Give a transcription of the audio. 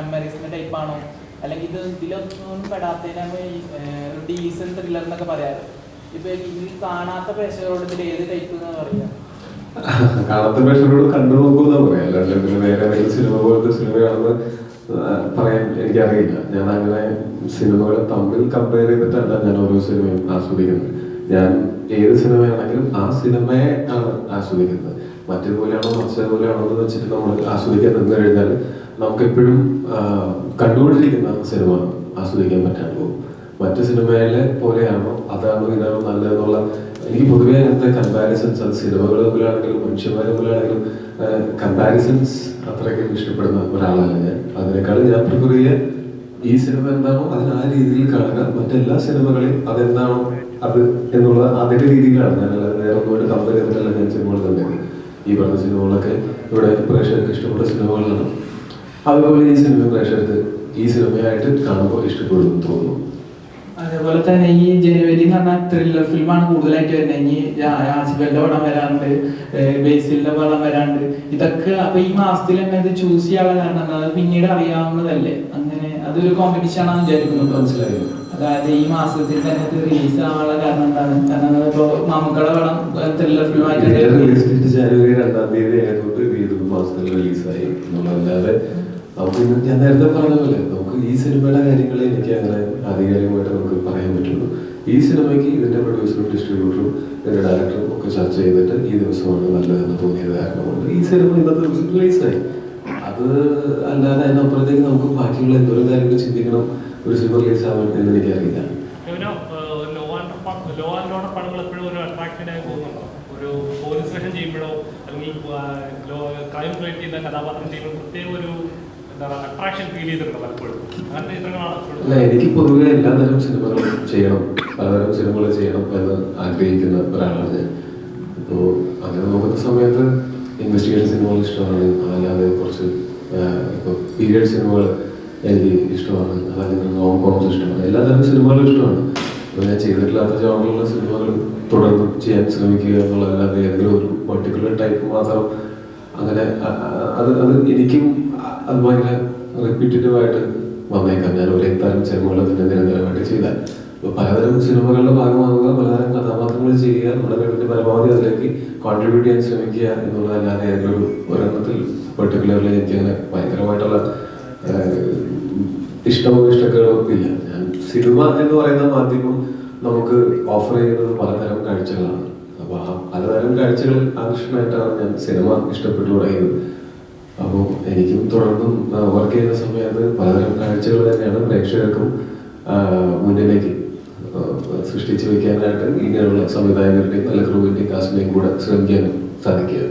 മെമ്മറീസിന്റെ type ആണോ? അല്ലെങ്കിൽ ഇത് ഇതിലൊന്നും പെടാത്തതിനാണ് ഈ ഒരു ഡീസൻ ത്രില്ലർ എന്നൊക്കെ പറയാറ്. ഇപ്പൊ ഇതിൽ കാണാത്ത പ്രേക്ഷകരോട് ഇതിൽ ഏത് ടൈപ്പ് എന്ന് പറയാ? കാണാത്ത പ്രേക്ഷകരോട് കണ്ടു നോക്കൂന്നാ പറയാം. അല്ലാണ്ട് പിന്നെ ഏതെങ്കിലും സിനിമ പോലത്തെ സിനിമയാണെന്ന് പറയാൻ എനിക്കറിയില്ല. ഞാൻ അങ്ങനെ സിനിമകളെ തമ്മിൽ കമ്പയർ ചെയ്തിട്ടല്ല ഞാൻ ഓരോ സിനിമയും ആസ്വദിക്കുന്നത്. ഞാൻ ഏത് സിനിമയാണെങ്കിലും ആ സിനിമയെ ആണ് ആസ്വദിക്കുന്നത്. മറ്റേതുപോലെയാണോ മറ്റേതുപോലെയാണോ എന്ന് വെച്ചിട്ട് നമ്മൾ ആസ്വദിക്കാൻ നിന്ന് കഴിഞ്ഞാൽ നമുക്ക് എപ്പോഴും കണ്ടുകൊണ്ടിരിക്കുന്ന സിനിമ ആസ്വദിക്കാൻ പറ്റാണ്ട് പോകും. മറ്റു സിനിമയിലെ പോലെയാണോ അതാണോ ഇതാണോ നല്ലതെന്നുള്ള എനിക്ക് പൊതുവേ അങ്ങനത്തെ കമ്പാരിസൺസ് അത് സിനിമകൾ തമ്മിലാണെങ്കിലും മനുഷ്യന്മാർ തമ്മിലാണെങ്കിലും കമ്പാരിസൺസ് അത്രയ്ക്ക് ഇഷ്ടപ്പെടുന്ന ഒരാളല്ല ഞാൻ. അതിനേക്കാളും ഞാൻ പ്രിഫർ ചെയ്യുക ഈ സിനിമ എന്താണോ അതിന് ആ രീതിയിൽ കാണുക. മറ്റെല്ലാ സിനിമകളെയും അതെന്താണോ അത് എന്നുള്ള അതിന്റെ രീതിയിലാണ്. ഞാൻ വേറെ ഒന്നുമായിട്ട് കമ്പയർ ചെയ്തിട്ടല്ല ഞാൻ സിനിമകൾ തന്നെ ഈ പറഞ്ഞ സിനിമകളൊക്കെ ഇവിടെ പ്രേക്ഷകർക്ക് ഇഷ്ടപ്പെട്ട സിനിമകളാണ്. അതുപോലെ ഈ സിനിമ പ്രേക്ഷകർക്ക് ഈ സിനിമയായിട്ട് കാണുമ്പോൾ ഇഷ്ടപ്പെടുന്നു തോന്നുന്നു. അതേപോലെ തന്നെ ഈ ജനുവരി എന്ന് പറഞ്ഞാൽ ത്രില്ലർ ഫിലിമാണ് കൂടുതലായിട്ട് വരുന്നത്. ഈ ആസിഫലിന്റെ പടം വരാറുണ്ട് ഏഹ് ബേസിലിന്റെ പടം വരാറുണ്ട്. ഇതൊക്കെ അപ്പൊ ഈ മാസത്തിൽ തന്നെ ഇത് ചൂസ് ചെയ്യാനുള്ള കാരണം എന്താ? അത് പിന്നീട് അറിയാവുന്നതല്ലേ? അങ്ങനെ അതൊരു കോമ്പറ്റീഷൻ ആണെന്ന് വിചാരിക്കുന്നത് മനസ്സിലായി. അതായത് ഈ മാസത്തിൽ തന്നെ ഇത് റിലീസ് ആവാനുള്ള കാരണം എന്താണ്? കാരണം ഇപ്പോ മാമക്കളുടെ പടം ത്രില്ലർ ഫിലിമായിട്ട് ജനുവരി രണ്ടാം തീയതി ആയതുകൊണ്ട് ഇത് ഏത് മാസത്തിൽ റിലീസായി നമുക്ക് ഞാൻ നേരത്തെ പറഞ്ഞ പോലെ ഈ സിനിമയുടെ കാര്യങ്ങളെ എനിക്ക് അങ്ങനെ ആധികാരികമായിട്ട് നമുക്ക് പറയാൻ പറ്റുള്ളൂ. ഈ സിനിമയ്ക്ക് ഇതിന്റെ പ്രൊഡ്യൂസറും ഡിസ്ട്രിബ്യൂട്ടറും ഇതിന്റെ ഡയറക്ടറും ഒക്കെ ചർച്ച ചെയ്തിട്ട് ഈ ദിവസമാണ് നല്ലതെന്ന് തോന്നിയത് കാരണമുണ്ട് ഈ സിനിമ ഇന്നത്തെ ദിവസം റിലീസായി അത് അല്ലാതെ അതിനപ്പുറത്തേക്ക് നമുക്ക് ബാക്കിയുള്ള എന്തോരം കാര്യങ്ങൾ ചിന്തിക്കണം ഒരു സിനിമ റിലീസ് ആവാൻ എന്ന് എനിക്കറിയില്ല. പടങ്ങൾ ഒരു അല്ല എനിക്ക് പൊതുവെ എല്ലാ തരം സിനിമകളും ചെയ്യണം. പലതരം സിനിമകൾ ചെയ്യണം എന്ന് ആഗ്രഹിക്കുന്ന ഒരാളാണ് ഞാൻ. അപ്പോൾ അങ്ങനെ നോക്കുന്ന സമയത്ത് ഇൻവെസ്റ്റിഗേഷൻ സിനിമകൾ ഇഷ്ടമാണ്. അല്ലാതെ കുറച്ച് ഇപ്പോൾ പീരിയഡ് സിനിമകൾ എനിക്ക് ഇഷ്ടമാണ്. അതല്ലെങ്കിൽ റോം കോംസ് ഇഷ്ടമാണ്. എല്ലാ തരം സിനിമകളും ഇഷ്ടമാണ്. അപ്പോൾ ഞാൻ ചെയ്തിട്ടില്ലാത്ത ജോണിലുള്ള സിനിമകൾ തുടർന്ന് ചെയ്യാൻ ശ്രമിക്കുക എന്നുള്ളതല്ലാതെ ഏതെങ്കിലും ഒരു പെർട്ടിക്കുലർ ടൈപ്പ് മാത്രം അങ്ങനെ അത് അത് എനിക്കും അത് ഭയങ്കര റിപ്പീറ്റീവ് ആയിട്ട് വന്നേക്കാം. ഞാൻ ഒരേ തരം സിനിമകൾ തന്നെ നിരന്തരമായിട്ട് ചെയ്താൽ. പലതരം സിനിമകളുടെ ഭാഗമാകുക പലതരം കഥാപാത്രങ്ങൾ ചെയ്യുക നമ്മുടെ കഴിവിന്റെ പരമാവധി അതിലേക്ക് കോൺട്രിബ്യൂട്ട് ചെയ്യാൻ ശ്രമിക്കുക എന്നുള്ളതല്ലാതെ ഒരു ഒരെണ്ണത്തിൽ പെർട്ടിക്കുലർലി എനിക്ക് അങ്ങനെ ഭയങ്കരമായിട്ടുള്ള ഇഷ്ടമോ ഇഷ്ടക്കേടോ ഇല്ല. ഞാൻ സിനിമ എന്ന് പറയുന്ന മാധ്യമം നമുക്ക് ഓഫർ ചെയ്യുന്നത് പലതരം കാഴ്ചകളാണ്. അപ്പോൾ ആ പലതരം കാഴ്ചകളിൽ ആകർഷണമായിട്ടാണ് ഞാൻ സിനിമ ഇഷ്ടപ്പെട്ടു തുടങ്ങിയത്. അപ്പോൾ എനിക്കും തുടർന്നും വർക്ക് ചെയ്യുന്ന സമയത്ത് പലതരം കാഴ്ചകൾ തന്നെയാണ് പ്രേക്ഷകർക്കും മുന്നിലേക്ക് സൃഷ്ടിച്ചു വെക്കാനായിട്ട് ഇങ്ങനെയുള്ള സംവിധായകരുടെയും നല്ല ക്രൂവിന്റെയും കാസ്റ്റിന്റെയും കൂടെ ശ്രമിക്കാനും സാധിക്കുക